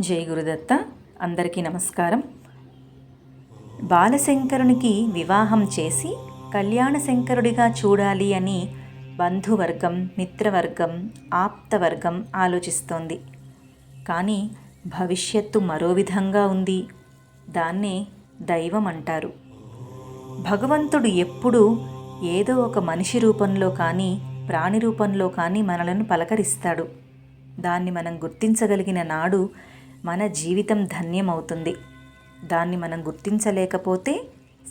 జై గురుదత్త అందరికీ నమస్కారం. బాలశంకరునికి వివాహం చేసి కళ్యాణ శంకరుడిగా చూడాలి అని బంధువర్గం మిత్రవర్గం ఆప్తవర్గం ఆలోచిస్తోంది. కానీ భవిష్యత్తు మరో విధంగా ఉంది. దాన్నే దైవం అంటారు. భగవంతుడు ఎప్పుడూ ఏదో ఒక మనిషి రూపంలో కానీ ప్రాణి రూపంలో కానీ మనలను పలకరిస్తాడు. దాన్ని మనం గుర్తించగలిగిన నాడు మన జీవితం ధన్యమవుతుంది. దాన్ని మనం గుర్తించలేకపోతే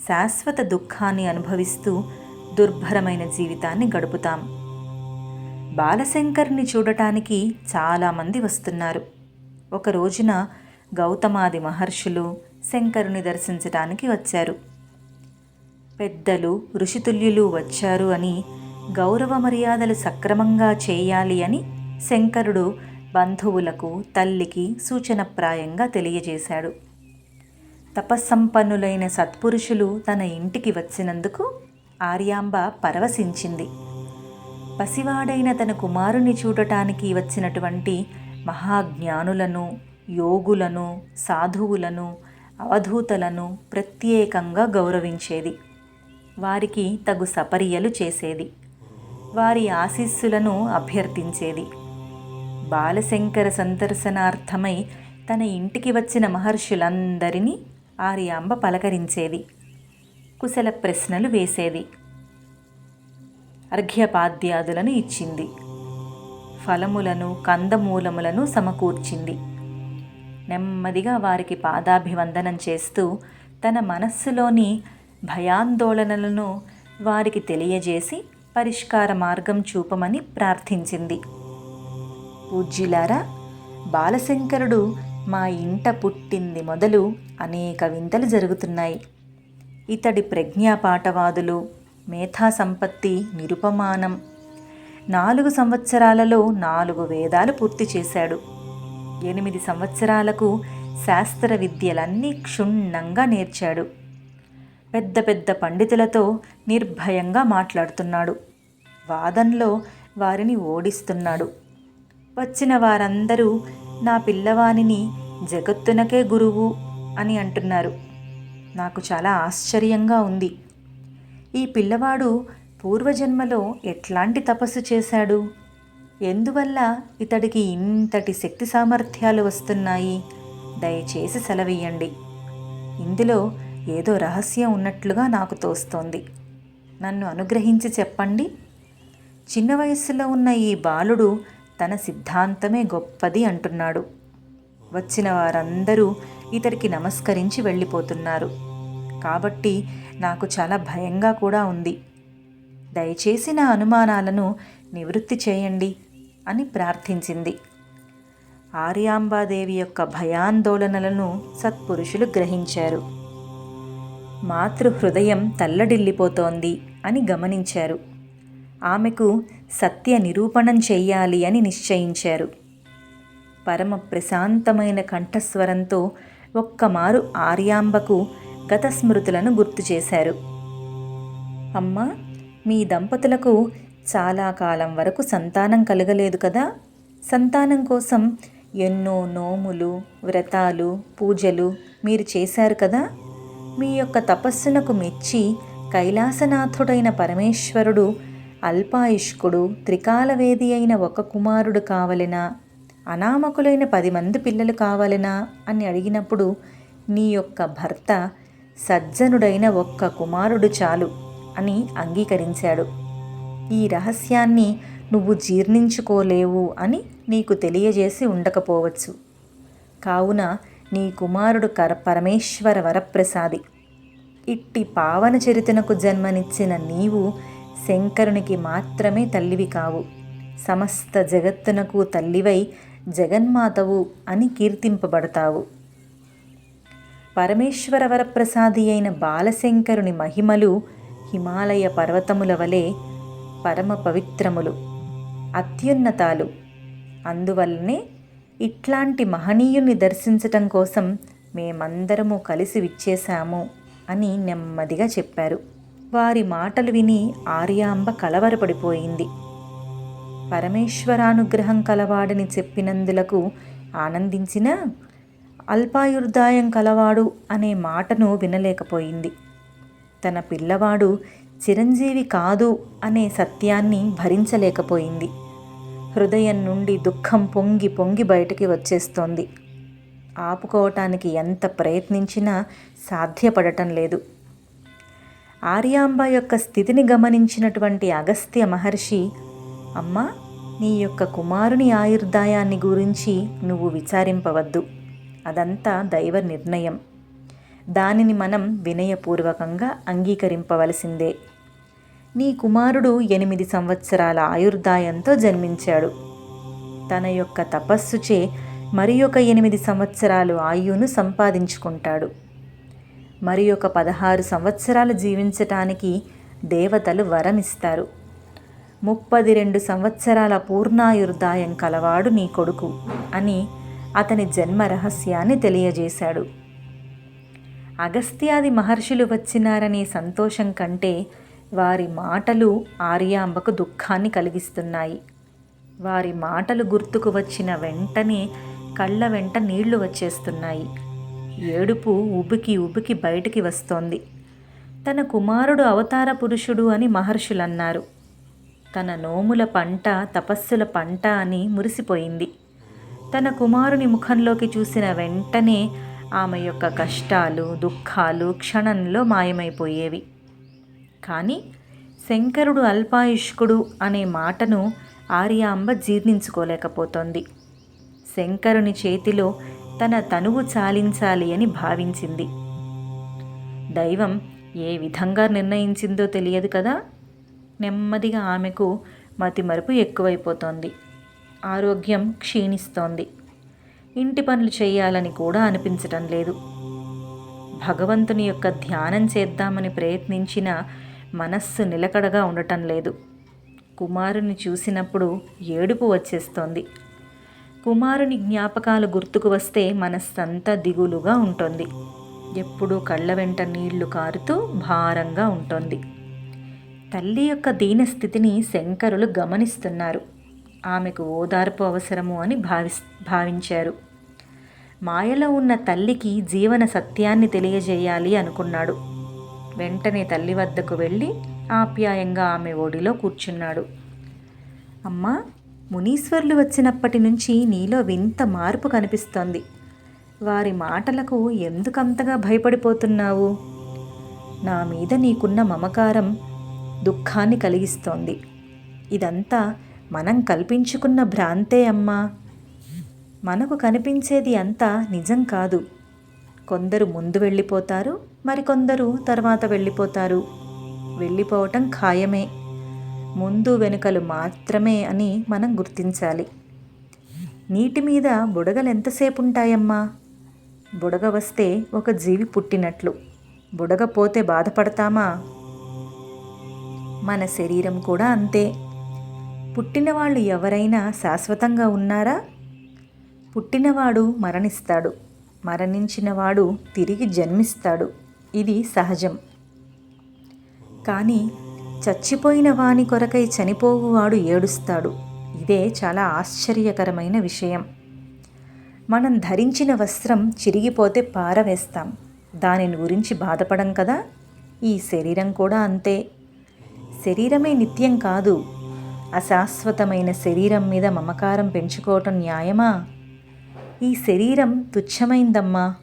శాశ్వత దుఃఖాన్ని అనుభవిస్తూ దుర్భరమైన జీవితాన్ని గడుపుతాం. బాలశంకర్ని చూడటానికి చాలామంది వస్తున్నారు. ఒక రోజున గౌతమాది మహర్షులు శంకరుని దర్శించటానికి వచ్చారు. పెద్దలు ఋషితుల్యులు వచ్చారు అని గౌరవ మర్యాదలు సక్రమంగా చేయాలి అని శంకరుడు బంధువులకు తల్లికి సూచనప్రాయంగా తెలియజేశాడు. తపస్సంపన్నులైన సత్పురుషులు తన ఇంటికి వచ్చినందుకు ఆర్యాంబ పరవశించింది. పసివాడైన తన కుమారుని చూడటానికి వచ్చినటువంటి మహాజ్ఞానులను యోగులను సాధువులను అవధూతలను ప్రత్యేకంగా గౌరవించేది. వారికి తగు సపర్యలు చేసేది. వారి ఆశీస్సులను అభ్యర్థించేది. బాలశంకర సందర్శనార్థమై తన ఇంటికి వచ్చిన మహర్షులందరినీ ఆర్యాంబ పలకరించేది. కుశల ప్రశ్నలు వేసేది. అర్ఘ్యపాద్యాదులను ఇచ్చింది. ఫలములను కందమూలములను సమకూర్చింది. నెమ్మదిగా వారికి పాదాభివందనం చేస్తూ తన మనస్సులోని భయాందోళనలను వారికి తెలియజేసి పరిష్కార మార్గం చూపమని ప్రార్థించింది. పూజ్యులారా బాలశంకరుడు మా ఇంట పుట్టింది మొదలు అనేక వింతలు జరుగుతున్నాయి. ఇతడి ప్రజ్ఞాపాఠవాదులు మేధా సంపత్తి నిరుపమానం. నాలుగు సంవత్సరాలలో నాలుగు వేదాలు పూర్తి చేశాడు. ఎనిమిది సంవత్సరాలకు శాస్త్ర విద్యలన్నీ క్షుణ్ణంగా నేర్చాడు. పెద్ద పెద్ద పండితులతో నిర్భయంగా మాట్లాడుతున్నాడు. వాదంలో వారిని ఓడిస్తున్నాడు. వచ్చిన వారందరూ నా పిల్లవానిని జగత్తునకే గురువు అని అంటున్నారు. నాకు చాలా ఆశ్చర్యంగా ఉంది. ఈ పిల్లవాడు పూర్వజన్మలో ఎట్లాంటి తపస్సు చేశాడు? ఎందువల్ల ఇతడికి ఇంతటి శక్తి సామర్థ్యాలు వస్తున్నాయి? దయచేసి సెలవియ్యండి. ఇందులో ఏదో రహస్యం ఉన్నట్లుగా నాకు తోస్తోంది. నన్ను అనుగ్రహించి చెప్పండి. చిన్న వయస్సులో ఉన్న ఈ బాలుడు తన సిద్ధాంతమే గొప్పది అంటున్నాడు. వచ్చిన వారందరూ ఇతడికి నమస్కరించి వెళ్ళిపోతున్నారు. కాబట్టి నాకు చాలా భయంగా కూడా ఉంది. దయచేసి నా అనుమానాలను నివృత్తి చేయండి అని ప్రార్థించింది. ఆర్యాంబాదేవి యొక్క భయాందోళనలను సత్పురుషులు గ్రహించారు. మాతృహృదయం తల్లడిల్లిపోతోంది అని గమనించారు. ఆమెకు సత్య నిరూపణం చెయ్యాలి అని నిశ్చయించారు. పరమ ప్రశాంతమైన కంఠస్వరంతో ఒక్కమారు ఆర్యాంబకు గత స్మృతులను గుర్తు చేశారు. అమ్మా మీ దంపతులకు చాలా కాలం వరకు సంతానం కలగలేదు కదా? సంతానం కోసం ఎన్నో నోములు వ్రతాలు పూజలు మీరు చేశారు కదా? మీ యొక్క తపస్సునకు మెచ్చి కైలాసనాథుడైన పరమేశ్వరుడు అల్పాయుష్కుడు త్రికాలవేది అయిన ఒక కుమారుడు కావలెనా? అనామకులైన పది మంది పిల్లలు కావాలెనా? అని అడిగినప్పుడు నీ యొక్క భర్త సజ్జనుడైన ఒక్క కుమారుడు చాలు అని అంగీకరించాడు. ఈ రహస్యాన్ని నువ్వు జీర్ణించుకోలేవు అని నీకు తెలియజేసి ఉండకపోవచ్చు. కావున నీ కుమారుడు కర పరమేశ్వర వరప్రసాది. ఇట్టి పావన చరితనకు జన్మనిచ్చిన నీవు శంకరునికి మాత్రమే తల్లివి కావు. సమస్త జగత్తునకు తల్లివై జగన్మాతవు అని కీర్తింపబడతావు. పరమేశ్వర వరప్రసాది అయిన బాలశంకరుని మహిమలు హిమాలయ పర్వతముల వలె పరమ పవిత్రములు అత్యున్నతాలు. అందువల్లనే ఇట్లాంటి మహనీయుని దర్శించటం కోసం మేమందరము కలిసి విచ్చేశాము అని నెమ్మదిగా చెప్పారు. వారి మాటలు విని ఆర్యాంబ కలవరపడిపోయింది. పరమేశ్వరానుగ్రహం కలవాడని చెప్పినందులకు ఆనందించిన అల్పాయుర్దాయం కలవాడు అనే మాటను వినలేకపోయింది. తన పిల్లవాడు చిరంజీవి కాదు అనే సత్యాన్ని భరించలేకపోయింది. హృదయం నుండి దుఃఖం పొంగి పొంగి బయటికి వచ్చేస్తోంది. ఆపుకోవటానికి ఎంత ప్రయత్నించినా సాధ్యపడటం లేదు. ఆర్యాంబ యొక్క స్థితిని గమనించినటువంటి అగస్త్య మహర్షి అమ్మా నీ యొక్క కుమారుని ఆయుర్దాయాన్ని గురించి నువ్వు విచారింపవద్దు. అదంతా దైవ నిర్ణయం. దానిని మనం వినయపూర్వకంగా అంగీకరింపవలసిందే. నీ కుమారుడు ఎనిమిది సంవత్సరాల ఆయుర్దాయంతో జన్మించాడు. తన యొక్క తపస్సుచే మరి ఒక ఎనిమిది సంవత్సరాలు ఆయువును సంపాదించుకుంటాడు. మరి ఒక పదహారు సంవత్సరాలు జీవించటానికి దేవతలు వరమిస్తారు. ముప్పది రెండు సంవత్సరాల పూర్ణాయుర్దాయం కలవాడు నీ కొడుకు అని అతని జన్మ రహస్యాన్ని తెలియజేశాడు. అగస్త్యాది మహర్షులు వచ్చినారనే సంతోషం కంటే వారి మాటలు ఆర్యాంబకు దుఃఖాన్ని కలిగిస్తున్నాయి. వారి మాటలు గుర్తుకు వచ్చిన వెంటనే కళ్ళ వెంట నీళ్ళు వచ్చేస్తున్నాయి. ఏడుపు ఉబికి ఉబికి బయటికి వస్తోంది. తన కుమారుడు అవతార పురుషుడు అని మహర్షులన్నారు. తన నోముల పంట తపస్సుల పంట అని మురిసిపోయింది. తన కుమారుని ముఖంలోకి చూసిన వెంటనే ఆమె యొక్క కష్టాలు దుఃఖాలు క్షణంలో మాయమైపోయేవి. కానీ శంకరుడు అల్పాయుష్కుడు అనే మాటను ఆర్యాంబ జీర్ణించుకోలేకపోతోంది. శంకరుని చేతిలో తన తనువు చాలించాలి అని భావించింది. దైవం ఏ విధంగా నిర్ణయించిందో తెలియదు కదా? నెమ్మదిగా ఆమెకు మతిమరుపు ఎక్కువైపోతోంది. ఆరోగ్యం క్షీణిస్తోంది. ఇంటి పనులు చేయాలని కూడా అనిపించటం లేదు. భగవంతుని యొక్క ధ్యానం చేద్దామని ప్రయత్నించిన మనస్సు నిలకడగా ఉండటం లేదు. కుమారుని చూసినప్పుడు ఏడుపు వచ్చేస్తోంది. కుమారుని జ్ఞాపకాలు గుర్తుకు వస్తే మనస్సంతా దిగులుగా ఉంటుంది. ఎప్పుడూ కళ్ళ వెంట నీళ్ళు కారుతూ భారంగా ఉంటుంది. తల్లి యొక్క దీనస్థితిని శంకరులు గమనిస్తున్నారు. ఆమెకు ఓదార్పు అవసరము అని భావి భావించారు. మాయలో ఉన్న తల్లికి జీవన సత్యాన్ని తెలియజేయాలి అనుకున్నాడు. వెంటనే తల్లి వద్దకు వెళ్ళి ఆప్యాయంగా ఆమె ఒడిలో కూర్చున్నాడు. అమ్మా మునీశ్వర్లు వచ్చినప్పటి నుంచి నీలో వింత మార్పు కనిపిస్తోంది. వారి మాటలకు ఎందుకంతగా భయపడిపోతున్నావు? నా మీద నీకున్న మమకారం దుఃఖాన్ని కలిగిస్తోంది. ఇదంతా మనం కల్పించుకున్న భ్రాంతే అమ్మా. మనకు కనిపించేది అంతా నిజం కాదు. కొందరు ముందు వెళ్ళిపోతారు మరికొందరు తర్వాత వెళ్ళిపోతారు. వెళ్ళిపోవటం ఖాయమే. ముందు వెనుకలు మాత్రమే అని మనం గుర్తించాలి. నీటి మీద బుడగలు ఎంతసేపు ఉంటాయమ్మా బుడగ వస్తే ఒక జీవి పుట్టినట్లు. బుడగ పోతే బాధపడతామా? మన శరీరం కూడా అంతే. పుట్టిన వాళ్ళు ఎవరైనా శాశ్వతంగా ఉన్నారా? పుట్టినవాడు మరణిస్తాడు. మరణించినవాడు తిరిగి జన్మిస్తాడు. ఇది సహజం. కానీ చచ్చిపోయిన వాని కొరకై చనిపోవువాడు ఏడుస్తాడు. ఇదే చాలా ఆశ్చర్యకరమైన విషయం. మనం ధరించిన వస్త్రం చిరిగిపోతే పారవేస్తాం. దానిని గురించి బాధపడం కదా? ఈ శరీరం కూడా అంతే. శరీరమే నిత్యం కాదు. అశాశ్వతమైన శరీరం మీద మమకారం పెంచుకోవటం న్యాయమా? ఈ శరీరం తుచ్చమైందమ్మా.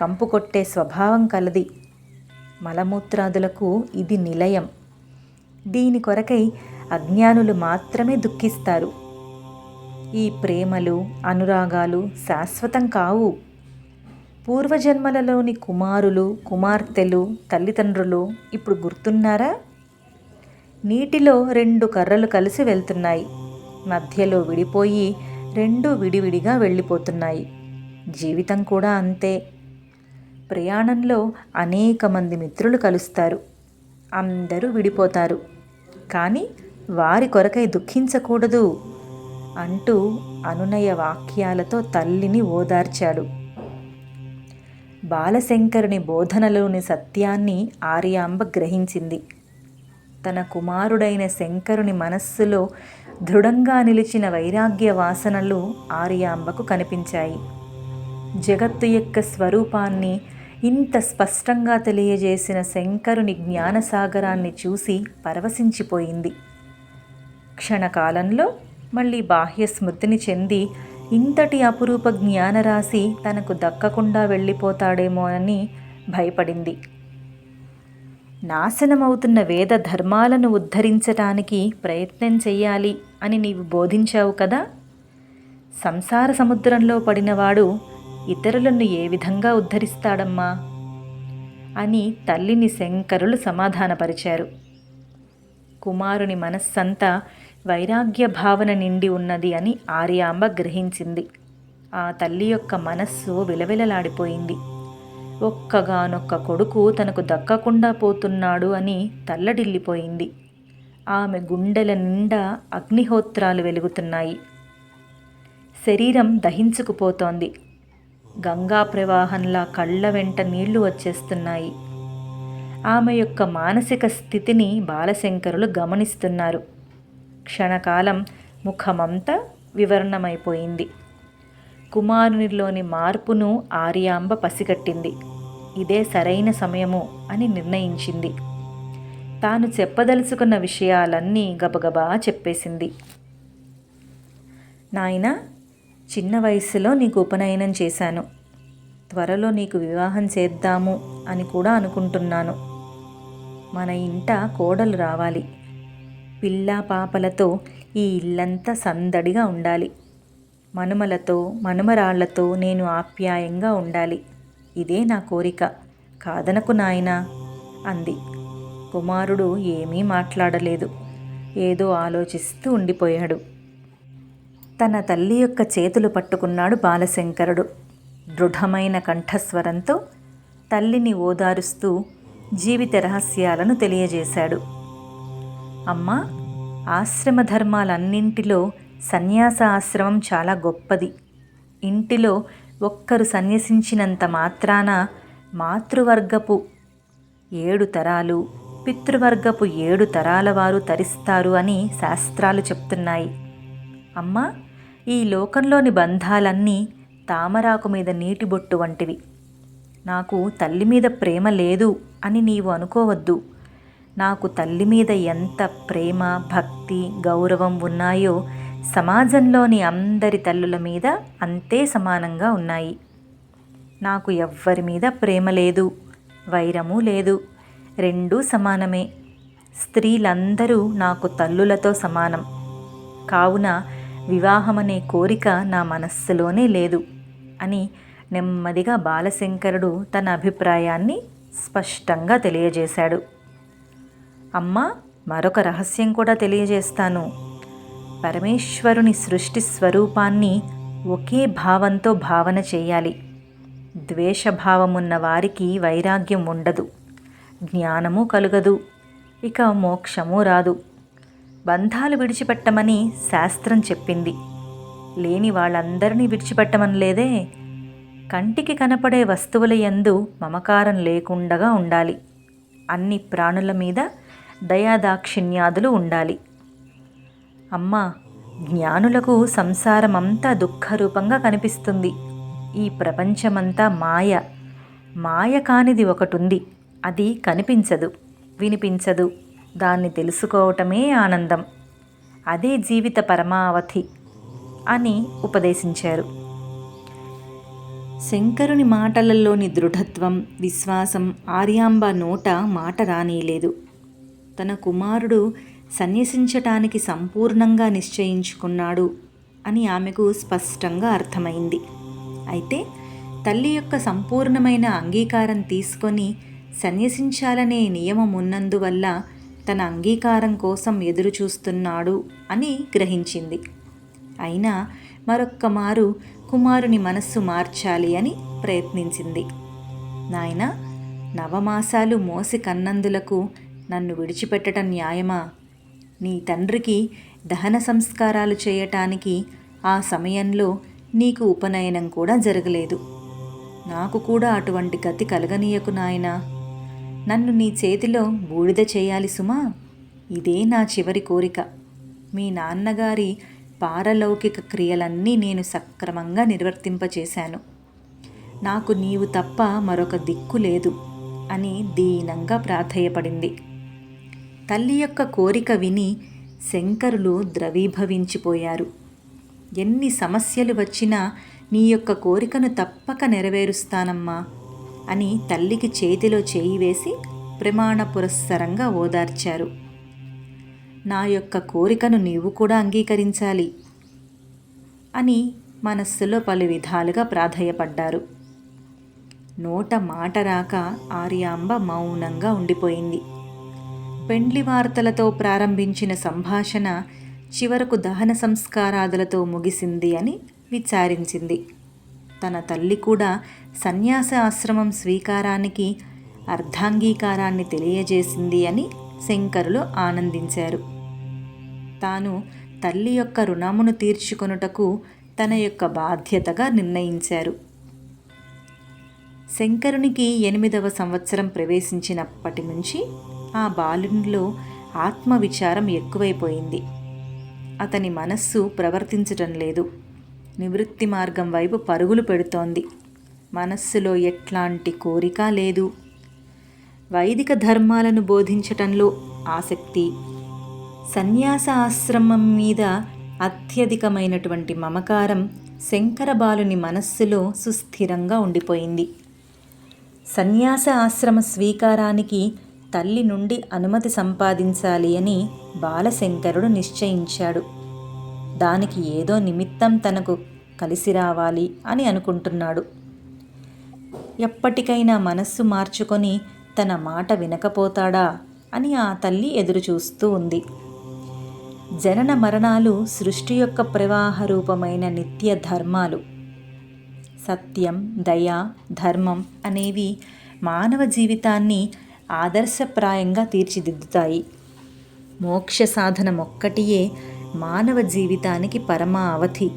కంపు కొట్టే స్వభావం కలది. మలమూత్రాదులకు ఇది నిలయం. దీని కొరకై అజ్ఞానులు మాత్రమే దుఃఖిస్తారు. ఈ ప్రేమలు అనురాగాలు శాశ్వతం కావు. పూర్వజన్మలలోని కుమారులు కుమార్తెలు తల్లిదండ్రులు ఇప్పుడు గుర్తున్నారా? నీటిలో రెండు కర్రలు కలిసి వెళ్తున్నాయి. మధ్యలో విడిపోయి రెండు విడివిడిగా వెళ్ళిపోతున్నాయి. జీవితం కూడా అంతే. ప్రయాణంలో అనేక మంది మిత్రులు కలుస్తారు. అందరూ విడిపోతారు. కానీ వారి కొరకై దుఃఖించకూడదు అంటూ అనునయ వాక్యాలతో తల్లిని ఓదార్చాడు. బాలశంకరుని బోధనలోని సత్యాన్ని ఆర్యాంబ గ్రహించింది. తన కుమారుడైన శంకరుని మనస్సులో దృఢంగా నిలిచిన వైరాగ్య వాసనలు ఆర్యాంబకు కనిపించాయి. జగత్తు యొక్క స్వరూపాన్ని ఇంత స్పష్టంగా తెలియజేసిన శంకరుని జ్ఞానసాగరాన్ని చూసి పరవశించిపోయింది. క్షణకాలంలో మళ్ళీ బాహ్య స్మృతిని చెంది ఇంతటి అపురూప జ్ఞానరాశి తనకు దక్కకుండా వెళ్ళిపోతాడేమో అని భయపడింది. నాశనమవుతున్న వేద ధర్మాలను ఉద్ధరించటానికి ప్రయత్నం చెయ్యాలి అని నీవు బోధించావు కదా? సంసార సముద్రంలో పడినవాడు ఇతరులను ఏ విధంగా ఉద్ధరిస్తాడమ్మా? అని తల్లిని శంకరులు సమాధానపరిచారు. కుమారుని మనస్సంతా వైరాగ్య భావన నిండి ఉన్నది అని ఆర్యాంబ గ్రహించింది. ఆ తల్లి యొక్క మనస్సు విలవిలలాడిపోయింది. ఒక్కగానొక్క కొడుకు తనకు దక్కకుండా పోతున్నాడు అని తల్లడిల్లిపోయింది. ఆమె గుండెల నిండా అగ్నిహోత్రాలు వెలుగుతున్నాయి. శరీరం దహించుకుపోతోంది. గంగా ప్రవాహంలా కళ్ళ వెంట నీళ్ళు వచ్చేస్తున్నాయి. ఆమె యొక్క మానసిక స్థితిని బాలశంకరులు గమనిస్తున్నారు. క్షణకాలం ముఖమంతా వివరణమైపోయింది. కుమారునిలోని మార్పును ఆర్యాంబ పసిగట్టింది. ఇదే సరైన సమయము అని నిర్ణయించింది. తాను చెప్పదలుచుకున్న విషయాలన్నీ గబగబా చెప్పేసింది. నాయనా చిన్న వయసులో నీకు ఉపనయనం చేశాను. త్వరలో నీకు వివాహం చేద్దాము అని కూడా అనుకుంటున్నాను. మన ఇంట కోడలు రావాలి. పిల్ల పాపలతో ఈ ఇల్లంతా సందడిగా ఉండాలి. మనుమలతో మనుమరాళ్ళతో నేను ఆప్యాయంగా ఉండాలి. ఇదే నా కోరిక. కాదనకు నాయనా! అంది. కుమారుడు ఏమీ మాట్లాడలేదు. ఏదో ఆలోచిస్తూ ఉండిపోయాడు. తన తల్లి యొక్క చేతులు పట్టుకున్నాడు బాలశంకరుడు. దృఢమైన కంఠస్వరంతో తల్లిని ఓదారుస్తూ జీవిత రహస్యాలను తెలియజేశాడు. అమ్మా ఆశ్రమ ధర్మాలన్నింటిలో సన్యాస ఆశ్రమం చాలా గొప్పది. ఇంటిలో ఒక్కరు సన్యసించినంత మాత్రాన మాతృవర్గపు ఏడు తరాలు పితృవర్గపు ఏడు తరాల వారు తరిస్తారు అని శాస్త్రాలు చెప్తున్నాయి. అమ్మా ఈ లోకంలోని బంధాలన్నీ తామరాకు మీద నీటి బొట్టు వంటివి. నాకు తల్లి మీద ప్రేమ లేదు అని నీవు అనుకోవద్దు. నాకు తల్లి మీద ఎంత ప్రేమ భక్తి గౌరవం ఉన్నాయో సమాజంలోని అందరి తల్లుల మీద అంతే సమానంగా ఉన్నాయి. నాకు ఎవ్వరి మీద ప్రేమ లేదు వైరము లేదు రెండూ సమానమే. స్త్రీలందరూ నాకు తల్లులతో సమానం. కావున వివాహమనే కోరిక నా మనస్సులోనే లేదు అని నెమ్మదిగా బాలశంకరుడు తన అభిప్రాయాన్ని స్పష్టంగా తెలియజేశాడు. అమ్మ మరొక రహస్యం కూడా తెలియజేస్తాను. పరమేశ్వరుని సృష్టి స్వరూపాన్ని ఒకే భావంతో భావన చేయాలి. ద్వేషభావమున్న వారికి వైరాగ్యం ఉండదు. జ్ఞానము కలుగదు. ఇక మోక్షము రాదు. బంధాలు విడిచిపెట్టమని శాస్త్రం చెప్పింది. లేని వాళ్ళందరినీ విడిచిపెట్టమని లేదే కంటికి కనపడే వస్తువుల యందు మమకారం లేకుండగా ఉండాలి. అన్ని ప్రాణుల మీద దయాదాక్షిణ్యాదులు ఉండాలి. అమ్మా జ్ఞానులకు సంసారమంతా దుఃఖరూపంగా కనిపిస్తుంది. ఈ ప్రపంచమంతా మాయ. మాయ కానిది ఒకటుంది. అది కనిపించదు వినిపించదు. దాన్ని తెలుసుకోవటమే ఆనందం. అదే జీవిత పరమావధి అని ఉపదేశించారు. శంకరుని మాటలలోని దృఢత్వం విశ్వాసం ఆర్యాంబ నోట మాట రానీయలేదు తన కుమారుడు సన్యసించటానికి సంపూర్ణంగా నిశ్చయించుకున్నాడు అని ఆమెకు స్పష్టంగా అర్థమైంది. అయితే తల్లి యొక్క సంపూర్ణమైన అంగీకారం తీసుకొని సన్యసించాలనే నియమం ఉన్నందువల్ల తన అంగీకారం కోసం ఎదురుచూస్తున్నాడు అని గ్రహించింది. అయినా మరొక్క మారు కుమారుని మనస్సు మార్చాలి అని ప్రయత్నించింది. నాయన నవమాసాలు మోసి కన్నందులకు నన్ను విడిచిపెట్టడం న్యాయమా? నీ తండ్రికి దహన సంస్కారాలు చేయటానికి ఆ సమయంలో నీకు ఉపనయనం కూడా జరగలేదు. నాకు కూడా అటువంటి గతి కలగనీయకు నాయనా. నన్ను నీ చేతిలో బూడిద చేయాలి సుమా. ఇదే నా చివరి కోరిక. మీ నాన్నగారి పారలౌకిక క్రియలన్నీ నేను సక్రమంగా నిర్వర్తింపచేశాను. నాకు నీవు తప్ప మరొక దిక్కు లేదు అని దీనంగా ప్రాధేయపడింది. తల్లి యొక్క కోరిక విని శంకరులు ద్రవీభవించిపోయారు. ఎన్ని సమస్యలు వచ్చినా నీ యొక్క కోరికను తప్పక నెరవేరుస్తానమ్మా. అని తల్లికి చేతిలో చేయి వేసి ప్రమాణ పురస్సరంగా ఓదార్చారు. నా యొక్క కోరికను నీవు కూడా అంగీకరించాలి అని మనస్సులో పలు విధాలుగా ప్రాధేయపడ్డారు. నోట మాట రాక ఆర్యాంబ మౌనంగా ఉండిపోయింది. పెండ్లి వార్తలతో ప్రారంభించిన సంభాషణ చివరకు దహన సంస్కారాదులతో ముగిసింది అని విచారించింది. తన తల్లి కూడా సన్యాస ఆశ్రమం స్వీకారానికి అర్ధాంగీకారాన్ని తెలియజేసింది అని శంకరులు ఆనందించారు. తాను తల్లి యొక్క రుణమును తీర్చుకొనుటకు తన యొక్క బాధ్యతగా నిర్ణయించారు. శంకరునికి ఎనిమిదవ సంవత్సరం ప్రవేశించినప్పటి నుంచి ఆ బాలునిలో ఆత్మవిచారం ఎక్కువైపోయింది. అతని మనస్సు ప్రవర్తించటం లేదు. నివృత్తి మార్గం వైపు పరుగులు పెడుతోంది. మనస్సులో ఎట్లాంటి కోరిక లేదు. వైదిక ధర్మాలను బోధించటంలో ఆసక్తి సన్యాస ఆశ్రమం మీద అత్యధికమైనటువంటి మమకారం శంకర బాలుని మనస్సులో సుస్థిరంగా ఉండిపోయింది. సన్యాస ఆశ్రమ స్వీకారానికి తల్లి నుండి అనుమతి సంపాదించాలి అని బాలశంకరుడు నిశ్చయించాడు. దానికి ఏదో నిమిత్తం తనకు కలిసి రావాలి అని అనుకుంటున్నాడు. ఎప్పటికైనా మనస్సు మార్చుకొని తన మాట వినకపోతాడా అని ఆ తల్లి ఎదురుచూస్తూ ఉంది. జనన మరణాలు సృష్టి యొక్క ప్రవాహ రూపమైన నిత్య ధర్మాలు. సత్యం దయ ధర్మం అనేవి మానవ జీవితాన్ని ఆదర్శప్రాయంగా తీర్చిదిద్దుతాయి. మోక్ష సాధనమొక్కటియే మానవ జీవితానికి పరమ అవధి.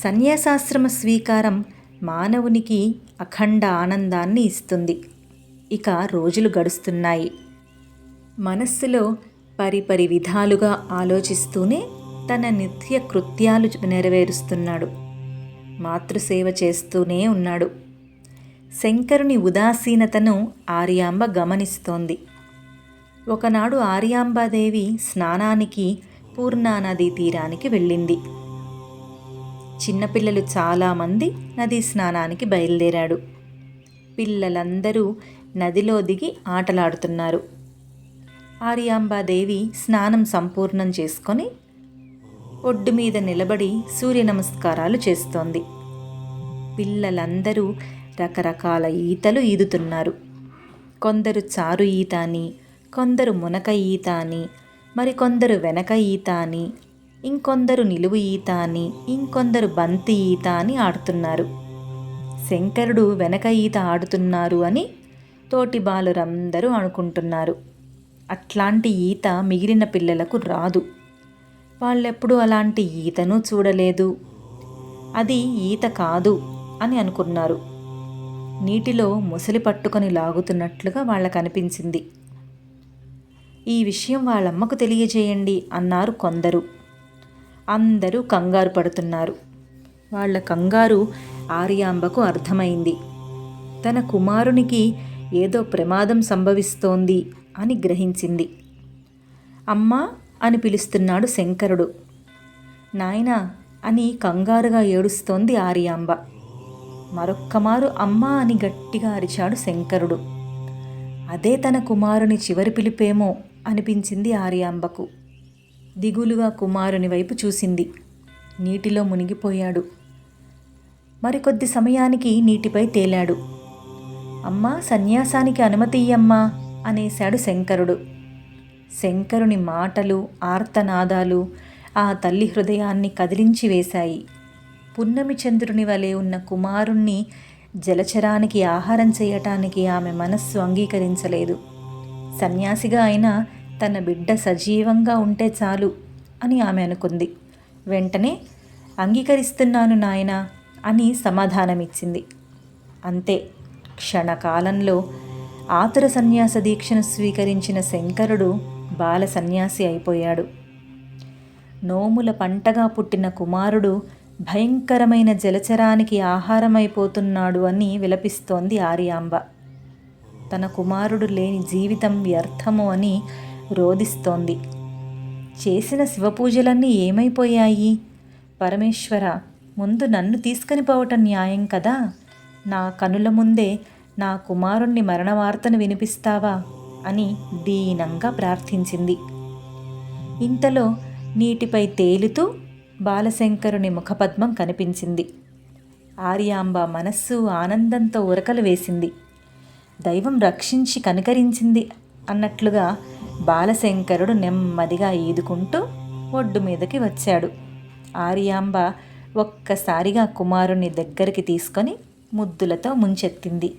సన్యాసాశ్రమ స్వీకారం మానవునికి అఖండ ఆనందాన్ని ఇస్తుంది. ఇక రోజులు గడుస్తున్నాయి. మనస్సులో పరిపరి విధాలుగా ఆలోచిస్తూనే తన నిత్య కృత్యాలు నెరవేరుస్తున్నాడు. మాతృసేవ చేస్తూనే ఉన్నాడు. శంకరుని ఉదాసీనతను ఆర్యాంబ గమనిస్తోంది. ఒకనాడు ఆర్యాంబాదేవి స్నానానికి పూర్ణానదీ తీరానికి వెళ్ళింది. చిన్నపిల్లలు చాలామంది నదీ స్నానానికి బయలుదేరాడు. పిల్లలందరూ నదిలో దిగి ఆటలాడుతున్నారు. ఆర్యాంబాదేవి స్నానం సంపూర్ణం చేసుకొని ఒడ్డు మీద నిలబడి సూర్య నమస్కారాలు చేస్తోంది. పిల్లలందరూ రకరకాల ఈతలు ఈదుతున్నారు. కొందరు చారు ఈత అని కొందరు మునక ఈత అని మరికొందరు వెనక ఈత అని ఇంకొందరు నిలువు ఈత అని ఇంకొందరు బంతి ఈత అని ఆడుతున్నారు. శంకరుడు వెనక ఈత ఆడుతున్నారు అని తోటి బాలురందరూ అనుకుంటున్నారు. అట్లాంటి ఈత మిగిలిన పిల్లలకు రాదు. వాళ్ళెప్పుడు అలాంటి ఈతను చూడలేదు. అది ఈత కాదు అని అనుకున్నారు. నీటిలో ముసలి పట్టుకొని లాగుతున్నట్లుగా వాళ్ళకనిపించింది. అనిపించింది ఈ విషయం వాళ్ళమ్మకు తెలియజేయండి అన్నారు కొందరు. అందరూ కంగారు పడుతున్నారు. వాళ్ళ కంగారు ఆర్యాంబకు అర్థమైంది. తన కుమారునికి ఏదో ప్రమాదం సంభవిస్తోంది అని గ్రహించింది. అమ్మా అని పిలుస్తున్నాడు శంకరుడు. నాయనా అని కంగారుగా ఏడుస్తోంది ఆర్యాంబ. మరొక్కమారు అమ్మా అని గట్టిగా అరిచాడు శంకరుడు. అదే తన కుమారుని చివరి పిలిపేమో అనిపించింది ఆర్యాంబకు. దిగులుగా కుమారుని వైపు చూసింది. నీటిలో మునిగిపోయాడు. మరికొద్ది సమయానికి నీటిపై తేలాడు. అమ్మా సన్యాసానికి అనుమతియ్యమ్మా అనేశాడు శంకరుడు. శంకరుని మాటలు ఆర్తనాదాలు ఆ తల్లి హృదయాన్ని కదిలించి వేశాయి. పున్నమి చంద్రుని వలె ఉన్న కుమారుణ్ణి జలచరానికి ఆహారం చేయటానికి ఆమె మనస్సు అంగీకరించలేదు. సన్యాసిగా అయినా తన బిడ్డ సజీవంగా ఉంటే చాలు అని ఆమె అనుకుంది. వెంటనే అంగీకరిస్తున్నాను నాయనా అని సమాధానమిచ్చింది. అంతే క్షణకాలంలో ఆతుర సన్యాస దీక్షను స్వీకరించిన శంకరుడు బాల సన్యాసి అయిపోయాడు. నోముల పంటగా పుట్టిన కుమారుడు భయంకరమైన జలచరానికి ఆహారమైపోతున్నాడు అని విలపిస్తోంది ఆర్యాంబ తన కుమారుడు లేని జీవితం వ్యర్థము అని రోదిస్తోంది చేసిన శివపూజలన్నీ ఏమైపోయాయి? పరమేశ్వర ముందు నన్ను తీసుకుని పోవటం న్యాయం కదా? నా కనుల ముందే నా కుమారుణ్ణి మరణవార్తను వినిపిస్తావా? అని దీనంగా ప్రార్థించింది. ఇంతలో నీటిపై తేలుతూ బాలశంకరుని ముఖపద్మం కనిపించింది. ఆర్యాంబ మనస్సు ఆనందంతో ఉరకలు వేసింది. దైవం రక్షించి కనికరించింది అన్నట్లుగా బాలశంకరుడు నెమ్మదిగా ఈదుకుంటూ ఒడ్డు మీదకి వచ్చాడు. ఆర్యాంబ ఒక్కసారిగా కుమారుని దగ్గరికి తీసుకొని ముద్దులతో ముంచెత్తింది.